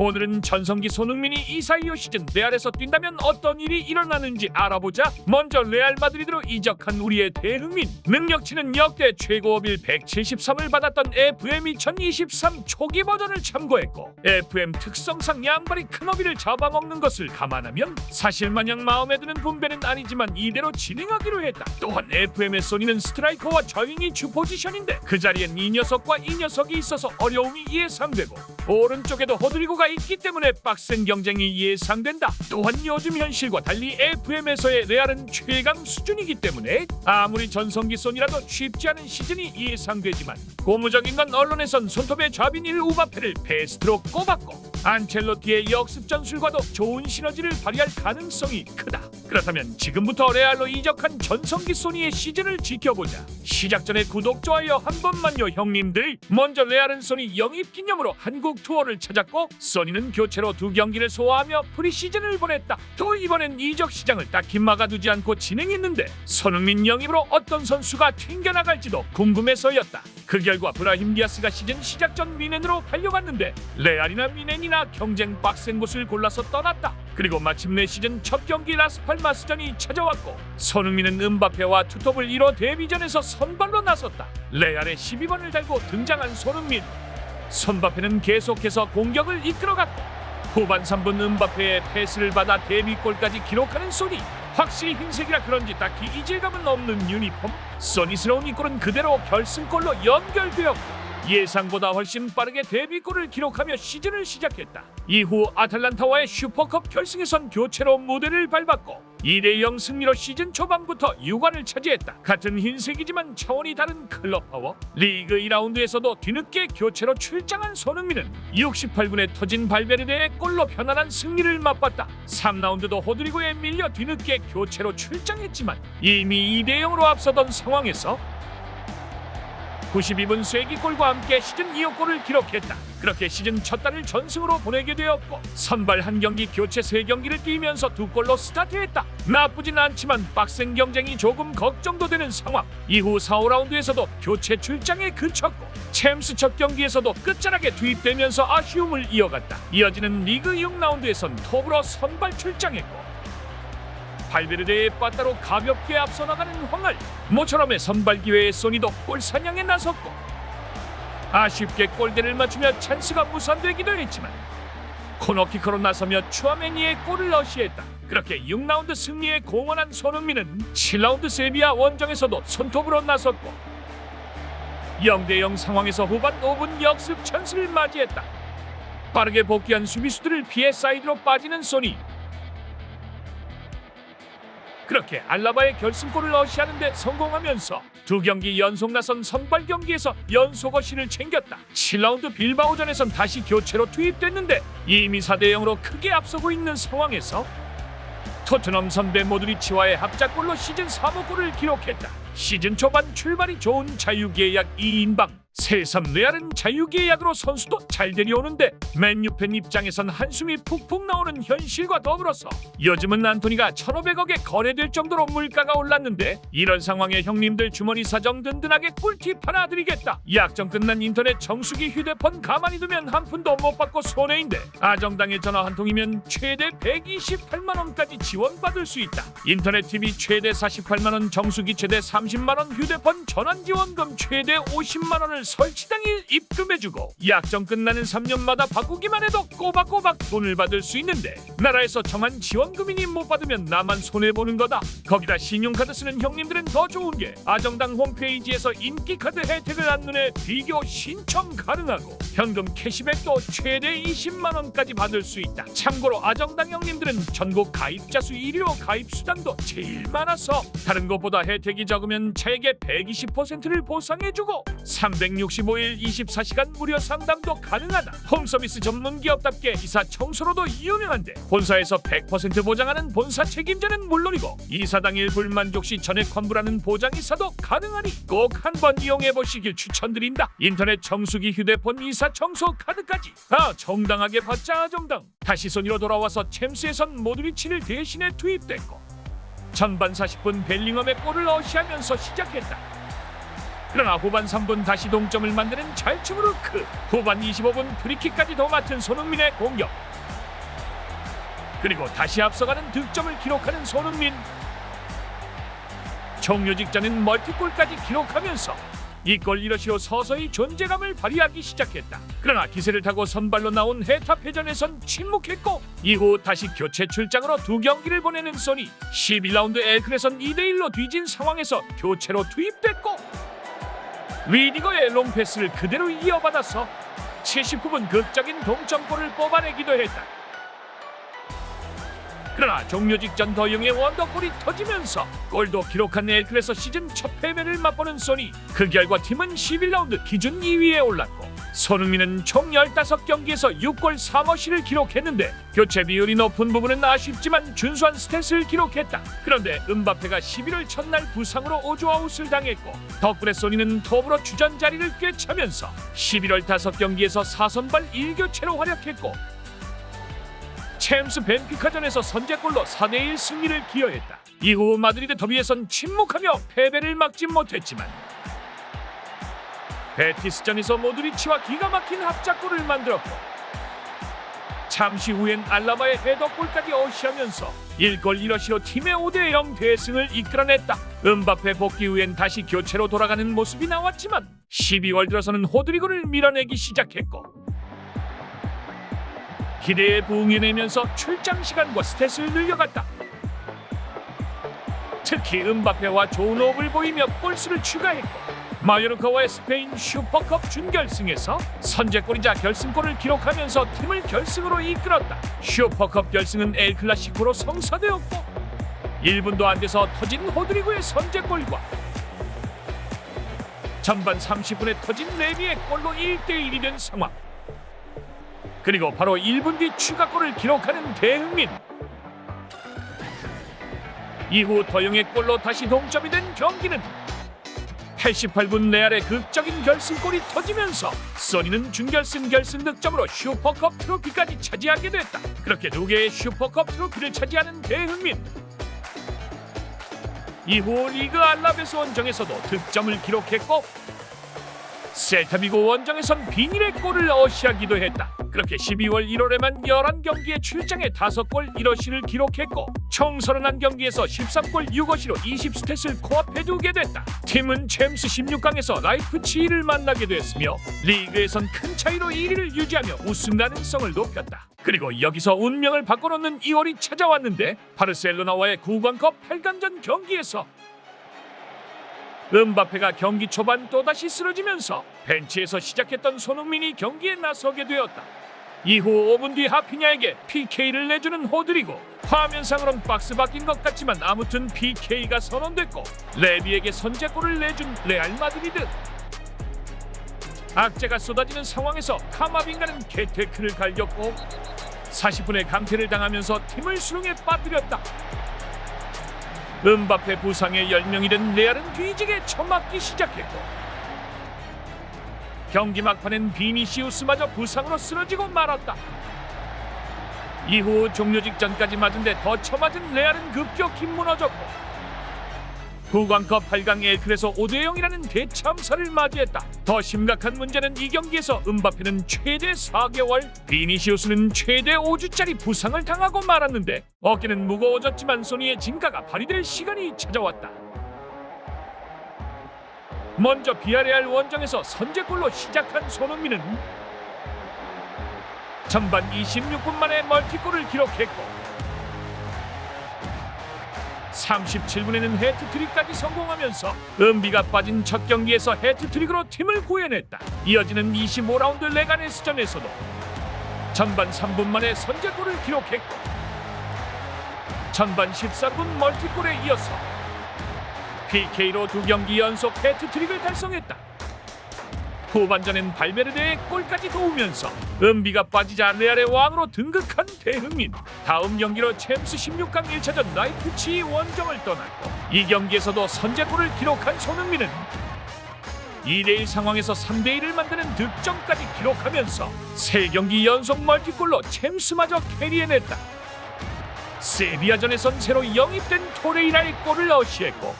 오늘은 전성기 손흥민이 이사이오 시즌 레알에서 뛴다면 어떤 일이 일어나는지 알아보자. 먼저 레알 마드리드로 이적한 우리의 대흥민. 능력치는 역대 최고업일 173을 받았던 FM 2023 초기 버전을 참고했고 FM 특성상 양발이 큰 어비를 잡아먹는 것을 감안하면 사실 마냥 마음에 드는 분배는 아니지만 이대로 진행하기로 했다. 또한 FM의 소니는 스트라이커와 저윙이 주 포지션인데 그 자리엔 이 녀석과 이 녀석이 있어서 어려움이 예상되고 오른쪽에도 호드리고가 있기 때문에 빡센 경쟁이 예상된다. 또한 요즘 현실과 달리 FM에서의 레알은 최강 수준이기 때문에 아무리 전성기 손이라도 쉽지 않은 시즌이 예상되지만 고무적인 건 언론에선 손톱의 좌빈일 우바페를 베스트로 꼽았고 안첼로티의 역습 전술과도 좋은 시너지를 발휘할 가능성이 크다. 그렇다면 지금부터 레알로 이적한 전성기 소니의 시즌을 지켜보자. 시작 전에 구독 좋아요 한 번만요 형님들. 먼저 레알은 소니 영입 기념으로 한국 투어를 찾았고 소니는 교체로 두 경기를 소화하며 프리시즌을 보냈다. 또 이번엔 이적 시장을 딱히 막아두지 않고 진행했는데 손흥민 영입으로 어떤 선수가 튕겨나갈지도 궁금해서였다. 그 결과 브라힘 디아스가 시즌 시작 전 미넨으로 팔려갔는데 레알이나 미넨이나 경쟁 빡센 곳을 골라서 떠났다. 그리고 마침내 시즌 첫 경기 라스팔마스전이 찾아왔고 손흥민은 은바페와 투톱을 이뤄 데뷔전에서 선발로 나섰다. 레알의 12번을 달고 등장한 손흥민. 손바페는 계속해서 공격을 이끌어갔고 후반 3분 은바페의 패스를 받아 데뷔골까지 기록하는 소니 확실히 흰색이라 그런지 딱히 이질감은 없는 유니폼 소니스러운 이 골은 그대로 결승골로 연결되었고 예상보다 훨씬 빠르게 데뷔골을 기록하며 시즌을 시작했다. 이후 아틀란타와의 슈퍼컵 결승에선 교체로 무대를 밟았고 2대 0 승리로 시즌 초반부터 6관을 차지했다. 같은 흰색이지만 차원이 다른 클럽 파워. 리그 2라운드에서도 뒤늦게 교체로 출장한 손흥민은 68분에 터진 발베르데의 골로 편안한 승리를 맛봤다. 3라운드도 호드리고에 밀려 뒤늦게 교체로 출장했지만 이미 2대 0으로 앞서던 상황에서 92분 쐐기골과 함께 시즌 2호 골을 기록했다. 그렇게 시즌 첫 달을 전승으로 보내게 되었고 선발 한 경기 교체 세 경기를 뛰면서 두 골로 스타트했다. 나쁘진 않지만 빡센 경쟁이 조금 걱정도 되는 상황. 이후 4, 5라운드에서도 교체 출장에 그쳤고 챔스 첫 경기에서도 끝자락에 투입되면서 아쉬움을 이어갔다. 이어지는 리그 6라운드에선 톱으로 선발 출장했고 발베르데의 빠따로 가볍게 앞서 나가는 황할 모처럼의 선발 기회에 소니도 골 사냥에 나섰고 아쉽게 골대를 맞추며 찬스가 무산되기도 했지만 코너키커로 나서며 추아메니의 골을 어시했다. 그렇게 6라운드 승리에 공헌한 손흥민은 7라운드 세비야 원정에서도 손톱으로 나섰고 0대0 상황에서 후반 5분 역습 찬스를 맞이했다. 빠르게 복귀한 수비수들을 피해 사이드로 빠지는 소니 그렇게 알라바의 결승골을 어시하는데 성공하면서 두 경기 연속 나선 선발 경기에서 연속 어시를 챙겼다. 7라운드 빌바오전에선 다시 교체로 투입됐는데 이미 4대 0으로 크게 앞서고 있는 상황에서 토트넘 선배 모드리치와의 합작골로 시즌 3호 골을 기록했다. 시즌 초반 출발이 좋은 자유계약 2인방 새삼 레알은 자유계약으로 선수도 잘 데려오는데 맨유 팬 입장에선 한숨이 푹푹 나오는 현실과 더불어서 요즘은 안토니가 1,500억에 거래될 정도로 물가가 올랐는데 이런 상황에 형님들 주머니 사정 든든하게 꿀팁 하나 드리겠다. 약정 끝난 인터넷 정수기 휴대폰 가만히 두면 한 푼도 못 받고 손해인데 아정당에 전화 한 통이면 최대 128만 원까지 지원받을 수 있다. 인터넷 TV 최대 48만 원 정수기 최대 30만 원 휴대폰 전환 지원금 최대 50만 원을 설치 당일 입금해주고 약정 끝나는 3년마다 바꾸기만 해도 꼬박꼬박 돈을 받을 수 있는데 나라에서 정한 지원금이니 못 받으면 나만 손해보는 거다. 거기다 신용카드 쓰는 형님들은 더 좋은 게 아정당 홈페이지에서 인기카드 혜택을 한눈에 비교 신청 가능하고 현금 캐시백도 최대 20만원까지 받을 수 있다. 참고로 아정당 형님들은 전국 가입자 수 1위로 가입 수당도 제일 많아서 다른 것보다 혜택이 적으면 차액의 120%를 보상해주고 365일 24시간 무료 상담도 가능하다. 홈서비스 전문 기업답게 이사 청소로도 유명한데 본사에서 100% 보장하는 본사 책임자는 물론이고 이사 당일 불만족 시 전액 환불하는 보장 이사도 가능하니 꼭 한번 이용해 보시길 추천드린다. 인터넷 정수기 휴대폰 이사 청소 카드까지 아 정당하게 받자 정당. 다시 손이로 돌아와서 챔스에선 모드리치를 대신해 투입됐고 전반 40분 벨링엄의 골을 어시하면서 시작했다. 그러나 후반 3분 다시 동점을 만드는 잘춤으로 크 후반 25분 프리킥까지 더 맡은 손흥민의 공격 그리고 다시 앞서가는 득점을 기록하는 손흥민 종료 직전엔 멀티골까지 기록하면서 이골 이러시로 서서히 존재감을 발휘하기 시작했다. 그러나 기세를 타고 선발로 나온 헤타페전에선 침묵했고 이후 다시 교체 출장으로 두 경기를 보내는 소니 11라운드 엘클에선 2대1로 뒤진 상황에서 교체로 투입됐고 리디거의 롱패스를 그대로 이어받아서 79분 극적인 동점골을 뽑아내기도 했다. 그러나 종료 직전 더영의 원더골이 터지면서 골도 기록한 엘클에서 시즌 첫 패배를 맛보는 소니 그 결과 팀은 11라운드 기준 2위에 올랐고 손흥민은 총 15경기에서 6골 3어시를 기록했는데 교체 비율이 높은 부분은 아쉽지만 준수한 스탯을 기록했다. 그런데 은바페가 11월 첫날 부상으로 오조아웃을 당했고 덕분에 소니는 톱으로 주전 자리를 꿰차면서 11월 5경기에서 4선발 1교체로 활약했고 챔스 벤피카전에서 선제골로 4대1 승리를 기여했다. 이후 마드리드 더비에선 침묵하며 패배를 막지 못했지만 베티스전에서 모드리치와 기가 막힌 합작골을 만들었고 잠시 후엔 알라바의 헤더골까지 어시하면서 1골 1어시로 팀의 5대 0 대승을 이끌어냈다. 은바페 복귀 후엔 다시 교체로 돌아가는 모습이 나왔지만 12월 들어서는 호드리고를 밀어내기 시작했고 기대에 부응해내면서 출장 시간과 스탯을 늘려갔다. 특히 은바페와 좋은 호흡을 보이며 골수를 추가했고 마요르카와의 스페인 슈퍼컵 준결승에서 선제골이자 결승골을 기록하면서 팀을 결승으로 이끌었다. 슈퍼컵 결승은 엘클라시코로 성사되었고 1분도 안 돼서 터진 호드리고의 선제골과 전반 30분에 터진 레비의 골로 1대1이 된 상황. 그리고 바로 1분 뒤 추가골을 기록하는 대흥민. 이후 더영의 골로 다시 동점이 된 경기는 88분 레알의 극적인 결승골이 터지면서 써니는 준결승 결승 득점으로 슈퍼컵 트로피까지 차지하게 됐다. 그렇게 두 개의 슈퍼컵 트로피를 차지하는 대흥민. 이후 리그 알라베스 원정에서도 득점을 기록했고 셀타비고 원정에선 비닐의 골을 어시하기도 했다. 그렇게 12월 1월에만 11경기에 출장에 5골 1어시를 기록했고 총 31경기에서 13골 6어시로 20스탯을 코앞에 두게 됐다. 팀은 챔스 16강에서 라이프치히를 만나게 됐으며 리그에선 큰 차이로 1위를 유지하며 우승 가능성을 높였다. 그리고 여기서 운명을 바꿔놓는 2월이 찾아왔는데 바르셀로나와의 구강컵 8강전 경기에서 은바페가 경기 초반 또다시 쓰러지면서 벤치에서 시작했던 손흥민이 경기에 나서게 되었다. 이후 5분 뒤 하피냐에게 PK를 내주는 호드리고 화면상으론 박스 바뀐 것 같지만 아무튼 PK가 선언됐고 레비에게 선제골을 내준 레알 마드리드 악재가 쏟아지는 상황에서 카마빙가는 개테크를 갈겼고 40분의 강퇴를 당하면서 팀을 수렁에 빠뜨렸다. 은바페 부상에 열명이 된 레알은 뒤지게 처맞기 시작했고 경기 막판엔 비니시우스마저 부상으로 쓰러지고 말았다. 이후 종료 직전까지 맞은 데 더 처맞은 레알은 급격히 무너졌고 후광컵 8강 엘클에서 5대 0이라는 대참사를 맞이했다. 더 심각한 문제는 이 경기에서 은바페는 최대 4개월, 비니시우스는 최대 5주짜리 부상을 당하고 말았는데 어깨는 무거워졌지만 소니의 진가가 발휘될 시간이 찾아왔다. 먼저 비아레알 원정에서 선제골로 시작한 손흥민은 전반 26분 만에 멀티골을 기록했고 37분에는 해트트릭까지 성공하면서 은비가 빠진 첫 경기에서 해트트릭으로 팀을 구해냈다. 이어지는 25라운드 레가네스전에서도 전반 3분 만에 선제골을 기록했고 전반 14분 멀티골에 이어서 PK로 두 경기 연속 해트트릭을 달성했다. 후반전엔 발베르데의 골까지 도우면서 은비가 빠지자 레알의 왕으로 등극한 대흥민. 다음 경기로 챔스 16강 1차전 라이프치히 원정을 떠났고 이 경기에서도 선제골을 기록한 손흥민은 2대1 상황에서 3대1을 만드는 득점까지 기록하면서 3경기 연속 멀티골로 챔스마저 캐리해냈다. 세비야전에선 새로 영입된 토레이라의 골을 어시했고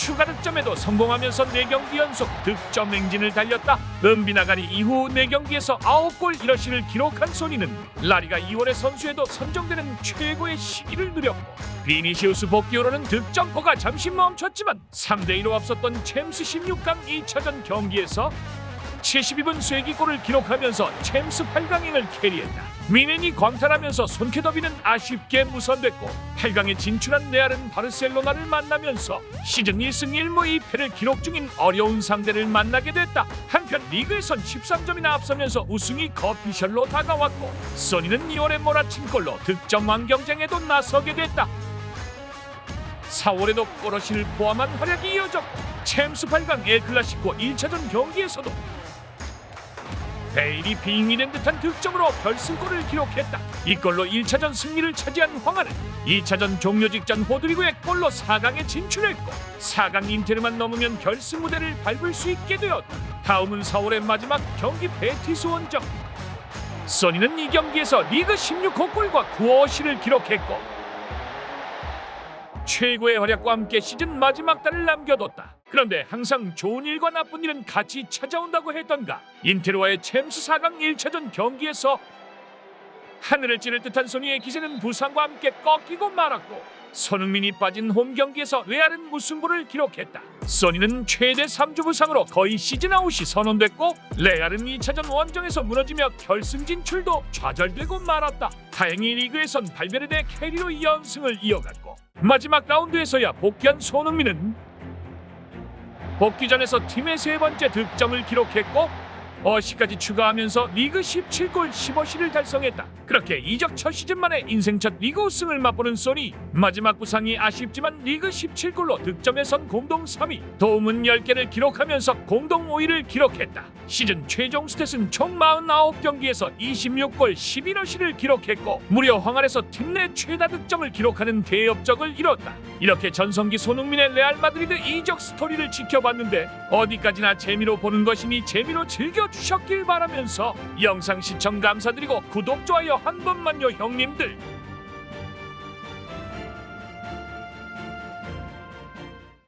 추가 득점에도 성공하면서 4경기 연속 득점 행진을 달렸다. 은비나가니 이후 4경기에서 9골 1어시를 기록한 소니는 라리가 2월의 선수에도 선정되는 최고의 시기를 누렸고 비니시우스 복귀로는 득점포가 잠시 멈췄지만 3대2로 앞섰던 챔스 16강 2차전 경기에서 72분 쐐기골을 기록하면서 챔스 8강행을 캐리했다. 미넨이 광탈하면서 손케더비는 아쉽게 무산됐고 8강에 진출한 레알은 바르셀로나를 만나면서 시즌 1승 1무 2패를 기록 중인 어려운 상대를 만나게 됐다. 한편 리그에선 13점이나 앞서면서 우승이 거피셜로 다가왔고 써니는 2월에 몰아친 골로 득점왕 경쟁에도 나서게 됐다. 4월에도 꼬러시를 포함한 활약이 이어졌고 챔스 8강 엘클라시코 1차전 경기에서도 베일이 빙의된 듯한 득점으로 결승골을 기록했다. 이 골로 1차전 승리를 차지한 황하는 2차전 종료 직전 호드리그의 골로 4강에 진출했고 4강 인테르만 넘으면 결승 무대를 밟을 수 있게 되었다. 다음은 4월의 마지막 경기 베티스 원정. 써니는 이 경기에서 리그 16호 골과 9어시를 기록했고 최고의 활약과 함께 시즌 마지막 달을 남겨뒀다. 그런데 항상 좋은 일과 나쁜 일은 같이 찾아온다고 했던가. 인테르와의 챔스 4강 1차전 경기에서 하늘을 찌를 듯한 소니의 기세는 부상과 함께 꺾이고 말았고 손흥민이 빠진 홈 경기에서 레알은 무승부를 기록했다. 소니는 최대 3주 부상으로 거의 시즌 아웃이 선언됐고 레알은 2차전 원정에서 무너지며 결승 진출도 좌절되고 말았다. 다행히 리그에선 발베르데 캐리로 연승을 이어갔고 마지막 라운드에서야 복귀한 손흥민은 복귀전에서 팀의 세 번째 득점을 기록했고 어시까지 추가하면서 리그 17골 10어시를 달성했다. 그렇게 이적 첫 시즌 만에 인생 첫 리그 우승을 맛보는 소니 마지막 부상이 아쉽지만 리그 17골로 득점에선 공동 3위 도움은 10개를 기록하면서 공동 5위를 기록했다. 시즌 최종 스탯은 총 49경기에서 26골 11어시를 기록했고 무려 황활에서 팀 내 최다 득점을 기록하는 대업적을 이뤘다. 이렇게 전성기 손흥민의 레알 마드리드 이적 스토리를 지켜봤는데 어디까지나 재미로 보는 것이니 재미로 즐겨 주셨길 바라면서 영상 시청 감사드리고 구독, 좋아요 한 번만요 형님들